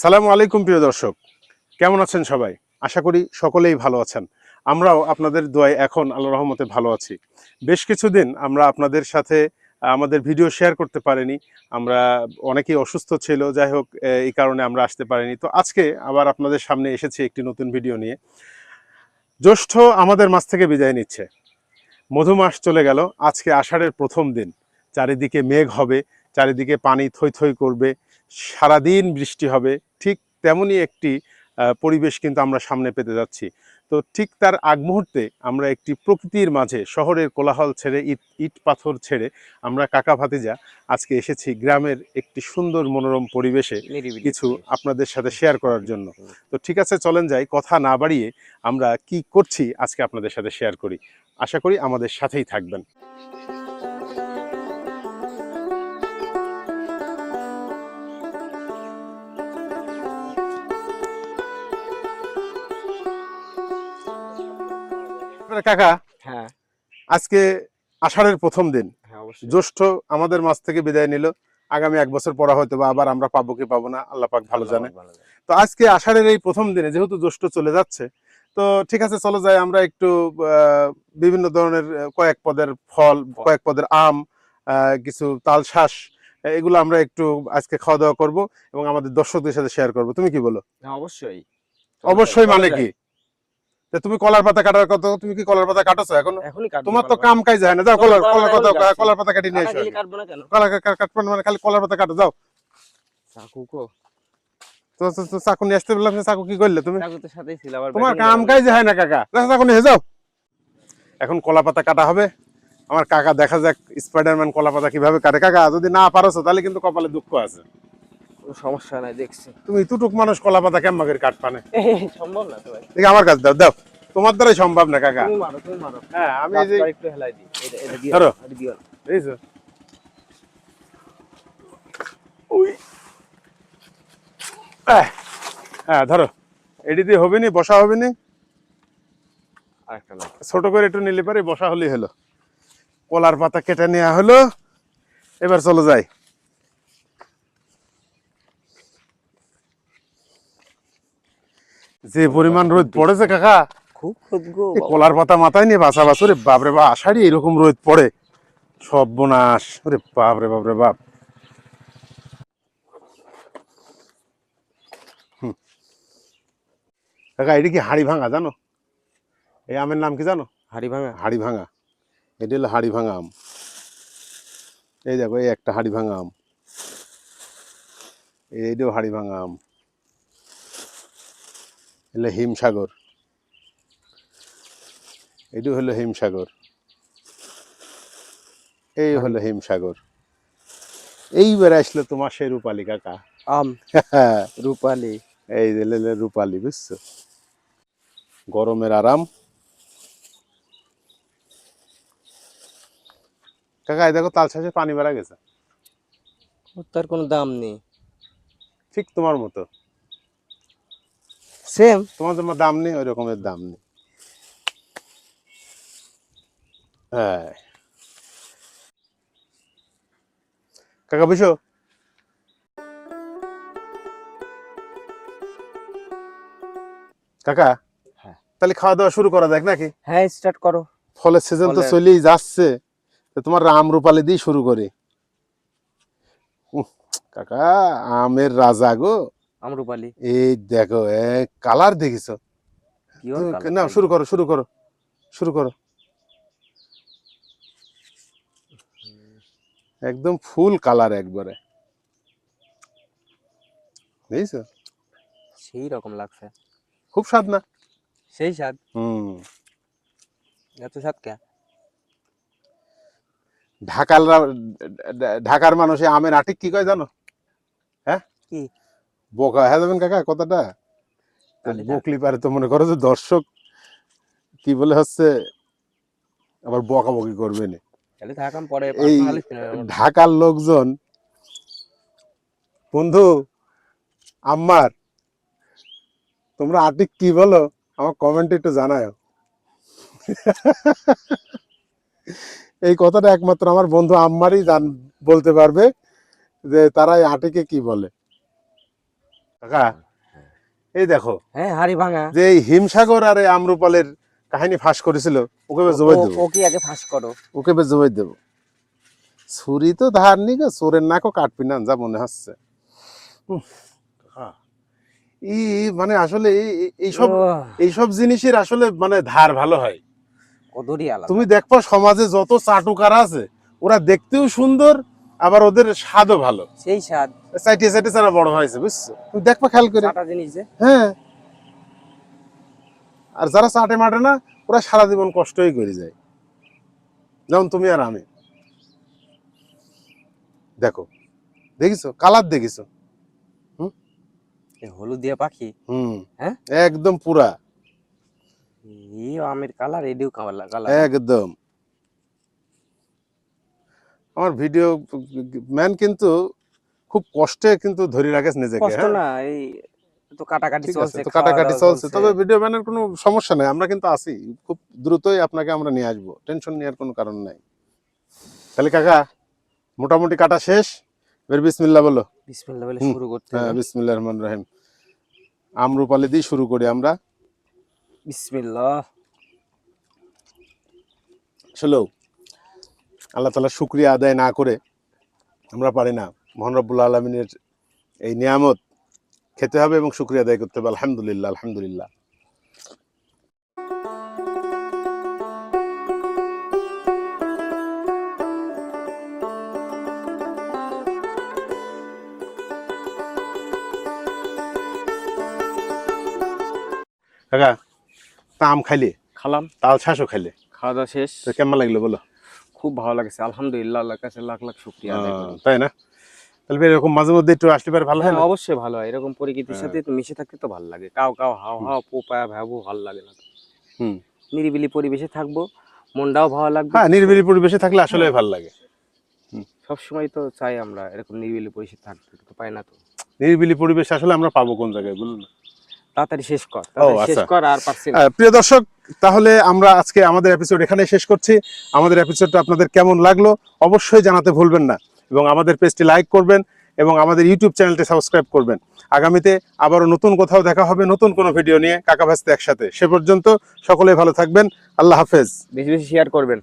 সালামু আলাইকুম, প্রিয় দর্শক। কেমন আছেন সবাই? আশা করি সকলেই ভালো আছেন। আমরাও আপনাদের দোয়ায় এখন আল্লাহ রহমতে ভালো আছি। বেশ কিছুদিন আমরা আপনাদের সাথে আমাদের ভিডিও শেয়ার করতে পারিনি। আমরা অনেকেই অসুস্থ ছিল, যাই হোক এই কারণে আমরা আসতে পারিনি। তো আজকে আবার আপনাদের সামনে এসেছি একটি নতুন ভিডিও নিয়ে। জ্যৈষ্ঠ আমাদের মাছ থেকে বিদায় নিচ্ছে। মধু মাস চলে গেল। আজকে আষাঢ়ের প্রথম দিন। চারিদিকে মেঘ হবে, চারিদিকে পানি থই থই করবে, সারাদিন বৃষ্টি হবে তেমনই একটি পরিবেশ কিন্তু আমরা সামনে পেতে যাচ্ছি। তো ঠিক তার আগ মুহূর্তে আমরা একটি প্রকৃতির মাঝে শহরের কোলাহল ছেড়ে ইট ইট পাথর ছেড়ে আমরা কাকা ভাতিজা আজকে এসেছি গ্রামের একটি সুন্দর মনোরম পরিবেশে কিছু আপনাদের সাথে শেয়ার করার জন্য। তো ঠিক আছে চলেন যাই। কথা না বাড়িয়ে আমরা কি করছি আজকে আপনাদের সাথে শেয়ার করি। আশা করি আমাদের সাথেই থাকবেন। কাকা? হ্যাঁ। আজকে আষাঢ়ের প্রথম দিন। হ্যাঁ জ্যৈষ্ঠ আমাদের মাছ থেকে বিদায় নিল। আগামী এক বছর পরে হয়তো বা আবার আমরা পাবো কি পাবো না আল্লাহ পাক ভালো জানে। তো আজকে আষাঢ়ের এই প্রথম দিনে যেহেতু জ্যৈষ্ঠ চলে যাচ্ছে তো ঠিক আছে চলো যাই আমরা একটু বিভিন্ন ধরনের কয়েক পদের ফল কয়েক পদের আম কিছু তাল শ্বাস এগুলো আমরা একটু আজকে খাওয়া দাওয়া করব এবং আমাদের দর্শকদের সাথে শেয়ার করব। তুমি কি বলো? হ্যাঁ অবশ্যই। অবশ্যই মানে কি? তুমি কলার পাতা কাটার কথা তুমি কি কলার পাতা কাটাছো এখন? তোমার তো কাম কাজ হয় না যাও কলার কলার যাচ্ছি। কলার পাতা কাটি নিয়ে এসো। গেলে কাটবো মানে খালি কলার পাতা কাটো যাও। তো চাকু নিয়ে আসতে বললাম চাকু কি করলে তুমি? চাকু তো সাথেই ছিল আবার তোমার কাম লাগাবো। কাজ হয় না কাকা। চাকু নিয়ে যাও। এখন কলা পাতা কাটা হবে। আমার কাকা দেখা যাক স্পাইডারম্যান কলা পাতা কীভাবে কাটে। কাকা যদি না পারছ তাহলে কিন্তু কপালে দুঃখ আছে। কোনো সমস্যা নাই দেখছি। তুমি তুটুক মানুষ কলা পাতা কেমন করে কাট পানে সম্ভব না তো ভাই। ঠিক আমার কাছে দাও দাও। তোমার দ্বারাই সম্ভব না কাকা। তুমি মারো তুমি মারো। হ্যাঁ আমি এই যে একটু হেলাই দিই। এটা এটা দিও ধরো। এটা দিও। ওই হ্যাঁ ধরো। এটি দিয়ে হবে নি বসা হবে নি আরেকটা না ছোট করে একটু নিলে পারে বসা হলেই হলো। কলার পাতা কেটে নেওয়া হলো। এবার চলো যাই। যে পরিমাণ রোদ পড়েছে কাকা খুব গো কলার পাতা মাথায় নিয়ে বাসা বাস ওরে বাপরে বা আষাঢ়ি এরকম রোদ পড়ে। সব বোনাস ওরে বাপরে বাপরে বাপ। কাকা এটি কি হাড়ি ভাঙা জানো? এই আমের নাম কি জানো? হাড়ি ভাঙা? হাড়ি ভাঙা। এটি হলো হাড়ি ভাঙা আম। এই দেখো এই একটা হাড়ি ভাঙা আম। এইটাও হাড়ি ভাঙা আম। এলে হিমসাগর। এটাও হলো হিমসাগর। এই হলো হিমসাগর। এইবার আসলে তোমার সেই রূপালী কাকা। আম। রূপালি। এই লেলে রূপালী বুঝছ? গরমের আরাম। কাকা এই দেখো তাল পানি বেড়া গেছে। তার কোনো দাম নেই। ঠিক তোমার মতো। সেম তোমার যেমন দাম নেই ওই রকমের দাম নেই। হ্যাঁ কাকা বুঝো কাকা হ্যাঁ। তাহলে খাওয়া দাওয়া শুরু করা যাক নাকি? হ্যাঁ স্টার্ট করো। ফলের সিজন তো চলেই যাচ্ছে। তো তোমার রাম রূপালি দিয়ে শুরু করি। কাকা আমের রাজা গো। আম রূপালি এই দেখো কালার দেখিছো? না শুরু করো শুরু করো শুরু করো। একদম ফুল কালার একবারে। বুঝছ সেই রকম লাগছে। খুব স্বাদ না? সেই স্বাদ। হুম। এত স্বাদ কে? ঢাকার ঢাকার মানুষে আমের আটিক কি কয় জানো? হ্যাঁ? কি? বোকা হ্যাঁ যাবেন কাকা কথাটা। বকলি পারে তো মনে করো যে দর্শক কি বলে হচ্ছে আবার বকাবকি করবে না এই আমার। ঢাকার লোকজন বন্ধু আম্মার তোমরা আটিক কি বলো আমার কমেন্টে একটু জানাও এই কথাটা একমাত্র আমার বন্ধু আম্মারই জান বলতে পারবে যে তারা এই আটিকে কি বলে কাকা এই দেখো হ্যাঁ হাড়ি ভাঙা। যে এই হিমসাগর আর এই আমরুপালের কাহিনী ফাঁস করেছিল ওকে জবাই দেবো। ও কি আগে ফাঁস করো। ওকে জবাই দেবো। ছুরি তো ধার নি গো চোরের নাকও কাটবি না যা মনে হচ্ছে। ই মানে আসলে এই- এই- এইসব এইসব জিনিসের আসলে মানে ধার ভালো হয়। তুমি দেখবা সমাজে যত চাটুকার আছে ওরা দেখতেও সুন্দর আবার ওদের স্বাদও ভালো। সেই স্বাদ। সাইটে সাইটে যারা বড় হয়েছে বুঝছ? তুমি দেখবা খেয়াল করে। চাটা জিনিস যে। হ্যাঁ। আর যারা চাটে মাটে না ওরা সারা জীবন কষ্টই করে যায়। যেমন তুমি আর আমি। দেখো দেখিছো? কালার দেখিছো? এ হলুদ দিয়ে পাখি? হুম। হ্যাঁ? একদম পুরা। এই আমের কালার এডিও কালার। একদম। আমার ভিডিও ম্যান কিন্তু খুব কষ্টে কিন্তু ধরে রাখে নিজেকে কষ্ট হ্যাঁ? না এই তো কাটাকাটি চলছে তো কাটাকাটি চলছে। তবে ভিডিও ম্যানের কোনো সমস্যা নেই আমরা কিন্তু আছি। খুব দ্রুতই আপনাকে আমরা নিয়ে আসব টেনশন নেওয়ার কোনো কারণ নাই। তাহলে কাকা মোটামুটি কাটা শেষ? এবার বিসমিল্লা বলো। বিসমিল্লাহ বলে শুরু করতে হ্যাঁ। বিসমিল্লাহ রহমান রহিম। আমরুপালি দিয়ে শুরু করি আমরা। বিসমিল্লাহ। আসলেও আল্লাহ তালা শুক্রিয়া আদায় না করে আমরা পারি না। মোহন রব্বুল্লা আলমিনের এই নিয়ামত খেতে হবে এবং শুক্রিয়া আদায় করতে হবে। আলহামদুলিল্লাহ আলহামদুলিল্লাহ। কাকা তা আম খাইলে? খালাম। তাল ছাঁচও খাইলে? খাওয়া দাওয়া শেষ। কেমন লাগল বলো? খুব ভালো লাগছে। আলহামদুলিল্লাহ আল্লাহর কাছে লাখ লাখ শুকরিয়া তাই না? তাহলে এরকম মাঝে মধ্যে একটু আসলে পারে ভালো হয় হ্যাঁ না? অবশ্যই ভালো হয়। এরকম প্রকৃতির হ্যাঁ। সাথে মিশে থাকতে তো ভালো লাগে। কাউ কাউ হাও হাও পোপা ভ্যাবু ভালো লাগে না। হুম। নিরিবিলি পরিবেশে থাকব মনটাও ভালো লাগবে। হ্যাঁ নিরিবিলি পরিবেশে থাকলে আসলে ভালো লাগে। সবসময় তো চাই আমরা এরকম নিরিবিলি পরিবেশে থাকতে তো পাই না তো। নিরিবিলি পরিবেশ আসলে আমরা পাবো কোন জায়গায় বলুন তাড়াতাড়ি শেষ কর শেষ আচ্ছা। কর আর পারছি প্রিয় দর্শক তাহলে আমরা আজকে আমাদের এপিসোড এখানে শেষ করছি। আমাদের এপিসোডটা আপনাদের কেমন লাগল অবশ্যই জানাতে ভুলবেন না এবং আমাদের পেজটি লাইক করবেন এবং আমাদের ইউটিউব চ্যানেলটি সাবস্ক্রাইব করবেন। আগামীতে আবারও নতুন কোথাও দেখা হবে, নতুন কোনো ভিডিও নিয়ে কাকা ভাসতে একসাথে। সে পর্যন্ত সকলে ভালো থাকবেন। আল্লাহ হাফেজ। বেশি বেশি শেয়ার করবেন।